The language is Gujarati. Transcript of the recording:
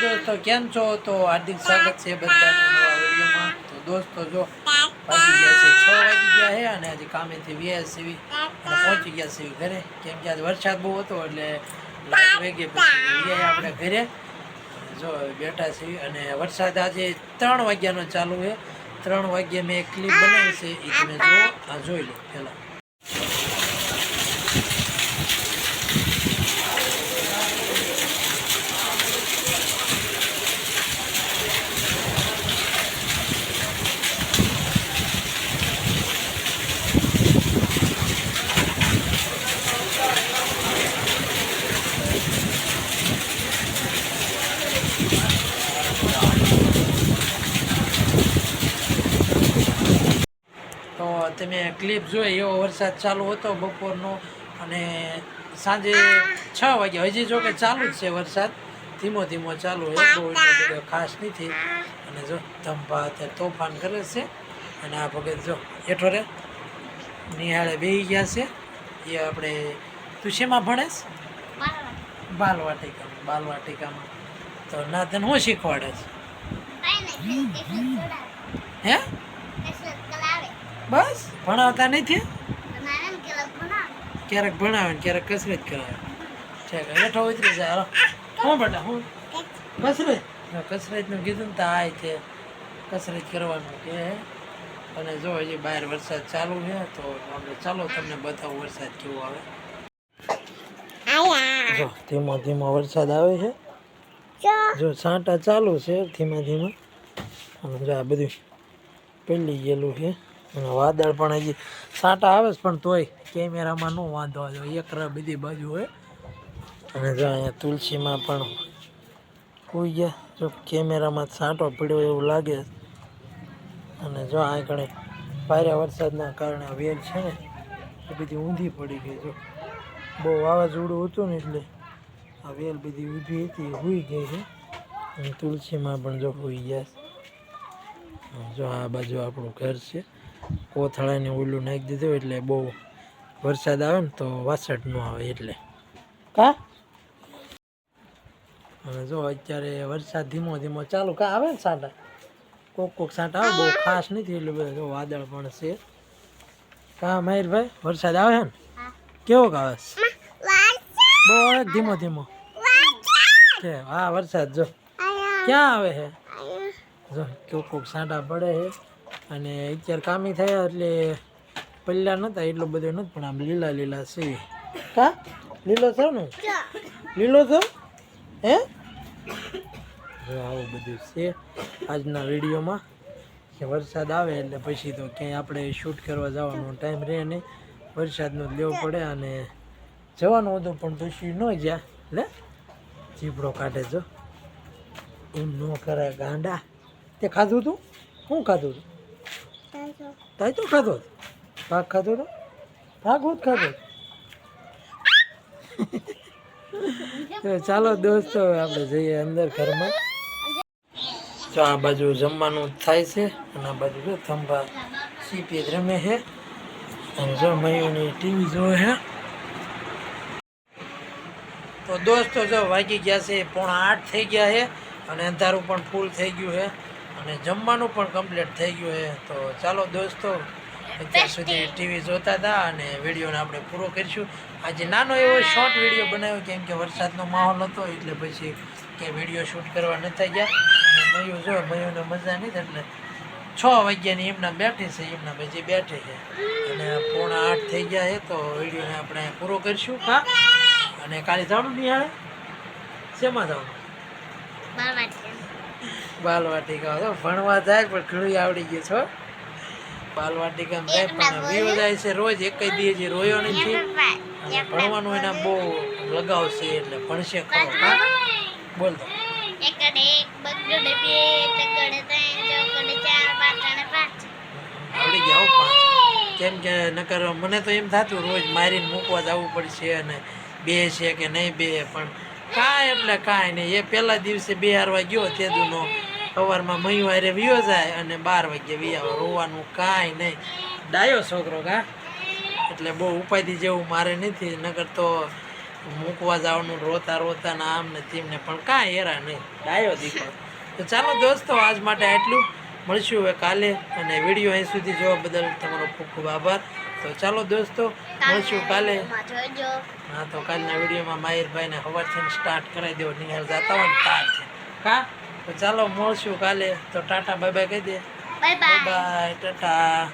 દોસ્તો, કેમ છો? તો હાર્દિક સ્વાગત છે બધાનું વિડીયોમાં. તો દોસ્તો, જો, વાગી ગયા છે છ વાગી ગયા છે અને આજે કામેથી વ્યાસ સેવી અને પહોંચી ગયા સીવી ઘરે. કેમ કે આજે વરસાદ બહુ હતો એટલે લાઈટ વેગે પછી વ્યાય આપણે ઘરે. જો, બેઠા છીએ અને વરસાદ આજે ત્રણ વાગ્યાનો ચાલુ છે. ત્રણ વાગ્યે મેં એક ક્લિપ બનાવી છે એ તમે જો આ જોઈ લો, પહેલાં તો તમે ક્લિપ જોઈ એવો વરસાદ ચાલુ હતો બપોરનો અને સાંજે છ વાગે હજી જો કે ચાલુ જ છે વરસાદ ધીમો ધીમો ચાલુ હોય બહુ બધો ખાસ નથી. અને જો ધંભા અત્યારે તોફાન કરે છે અને આ ભગત જો એઠો રે નિહાળે બેહી ગયા છે. એ આપણે તું શેમાં ભણેશ? બાલવાટિકામાં. બાલવાટિકામાં. તો ના તને હું શીખવાડે છે? હે? બસ? ભણાવતા નથી ક્યારેક ભણાવે ને ક્યારેક કસરત કરાવે. છે હેઠો ઉતરી જાય હાલો. હું બેટા હું? કસરત? કસરતનું કીધું ને તો આ છે કસરત કરવાનું કે અને જો હજી બહાર વરસાદ ચાલુ છે તો આપણે ચાલો તમને બતાવું વરસાદ કેવો આવે. જો ધીમો ધીમો વરસાદ આવે છે. જો. છાંટા ચાલુ છે ધીમા ધીમા. અને જો આ બધું પેલી ગયેલું છે. વાદળ પણ હજી સાંટા આવે છે, પણ તોય કેમેરામાં ન વાંધો આવે. એક બધી બાજુ હોય. અને જો અહીંયા તુલસીમાં પણ કોઈ ગયા, જો કેમેરામાં સાંટો પડ્યો એવું લાગે. અને જો આ કણે ભારે વરસાદના કારણે વેલ છે ને, એ બધી ઊંધી પડી ગઈ જો બહુ વાવાઝોડું હતું ને એટલે આ વેલ બધી ઊભી હતી હુઈ ગઈ છે. અને તુલસીમાં પણ જો હોઈ ગયા જો આ બાજુ આપણું ઘર છે. કોથળાને ઓલું નાખી દીધું એટલે બહુ વરસાદ આવે ને તો વાસઠ ન આવે એટલે. કા? અને જો અત્યારે વરસાદ ધીમો ધીમો ચાલુ કા આવે ને સાંટા કોક કોક સાંટા આવે બહુ ખાસ નથી એટલે બધા જો વાદળ પણ છે. કા મયુરભાઈ વરસાદ આવે છે ને? કેવો આવે? બહુ ધીમો ધીમો? છે હા વરસાદ જો ક્યાં આવે છે જો કોક કોક સાંટા પડે છે અને અત્યારે કામી થયા એટલે પલ્લા નહોતા એટલો બધો નથી પણ આમ લીલા લીલા છે. કા? લીલો છો ને? લીલો છો? હે? આવું બધું છે આજના વિડીયોમાં. કે વરસાદ આવે એટલે પછી તો ક્યાંય આપણે શૂટ કરવા જવાનો ટાઈમ રહે નહીં. વરસાદનો જ લેવો પડે અને જવાનું હતું પણ દોષી ન જ્યાં, લે? ચીપડો કાઢે જો. એમ ન કરે ગાંડા. તે ખાધું તું? શું ખાધું તું? તાઈ તો ખાધો ભાગ ખાધો તો? ભાગ હું જ ખાધો તો ચાલો દોસ્તો આપણે જઈએ અંદર ઘરમાં. તો આ બાજુ જમવાનું થાય છે, અને આ બાજુ જો થંભા સીપી રમે છે. અને જો મયુની ટીવી જોવે છે. તો દોસ્તો, જો વાગી ગયા છે, પોણા આઠ થઈ ગયા છે, અને અંધારું પણ ફૂલ થઈ ગયું છે. અને જમવાનું પણ કમ્પ્લીટ થઈ ગયું છે. તો ચાલો દોસ્તો અત્યાર સુધી ટીવી જોતા હતા અને વિડીયોને આપણે પૂરો કરીશું. આજે નાનો એવો શોર્ટ વીડિયો બનાવ્યો કેમ કે વરસાદનો માહોલ હતો એટલે પછી કે વીડિયો શૂટ કરવા નથી ગયા. અને મયુ જો મયુને મજા નહીં એટલે છ વાગ્યાની એમના બેઠી છે એમના પછી બેઠી છે. અને પોણા આઠ થઈ ગયા છે તો વિડીયોને આપણે પૂરો કરીશું. હા? અને કાલે જવાનું નિહાળે? શેમાં જવાનું બાલવાટિકા તો ભણવા જાય પણ ઘણું આવડી ગયું છો બાલવાટિકા જાય પણ વીવ જાય છે રોજ એક જ દી હજી રોયો નથી. અને ભણવાનું એના બહુ લગાવ છે એટલે ભણશે ખરો. હા? બોલ. તો. આવડી ગયા પાંચ. કેમ કે નકર મને તો એમ થતું રોજ મારીને મૂકવા જવું પડશે અને બે છે કે નહીં બે પણ કાંઈ એટલે કાંઈ નહીં. એ પહેલા દિવસે બે હારવા ગયો તેદુનો સવારમાં મયું હારે વિયો જાય અને બાર વાગે વિયા. રોવાનું કાંઈ નહીં. ડાયો છોકરો કા? એટલે બહુ ઉપાધિ જેવું મારે નથી. નગર તો મૂકવા જવાનું રોતા રોતા ને આમ ને તેમને પણ કાંઈ હેરા નહીં. ડાયો દીકરો. તો ચાલો દોસ્તો, આજ માટે આટલું. મળશું હવે કાલે અને વીડિયો અહીં સુધી જોવા બદલ તમારો ખૂબ ખૂબ આભાર. તો ચાલો દોસ્તો, મળશું કાલે. હા, તો કાલના વિડીયોમાં માહિરભાઈને હવારથી સ્ટાર્ટ કરાવી દેવો. નિહાળ જતા હોય ને તારથી. કા? તો ચાલો મળશું કાલે. તો ટાટા બાય બાય કહી દે. Bye bye Tata.